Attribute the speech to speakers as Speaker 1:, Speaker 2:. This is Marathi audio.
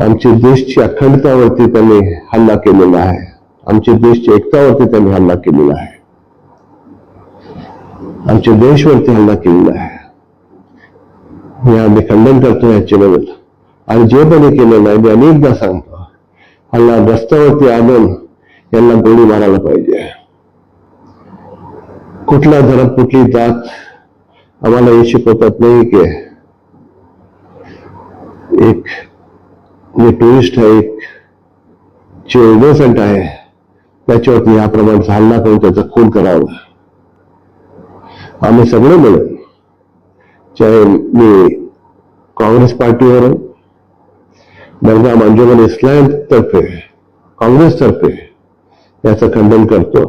Speaker 1: आमच्या देशची अखंडतावरती त्यांनी हल्ला केलेला आहे. आमच्या देशच्या एकतावरती त्यांनी हल्ला केलेला आहे. आमच्या देशवरती हल्ला केलेला आहे. मी आम्ही खंडन करतो याच्याबद्दल आणि जे पण केलेलं आहे मी अनेकदा सांगतो हल्ला रस्त्यावरती आणून यांना गोळी मारायला पाहिजे. कुठला धर्म कुठली जात आम्हाला हे शिकवतात नाही की एक जे टुरिस्ट आहे एक जे इनोसंट आहे त्याच्यावरती या प्रमाण हल्ला करून त्याचा खून करावा आम्ही सगळे मिळून चाहे मी काँग्रेस पार्टीवर दर्गा अंजुमन इस्लाम तर्फे काँग्रेस तर्फे याचं खंडन करतो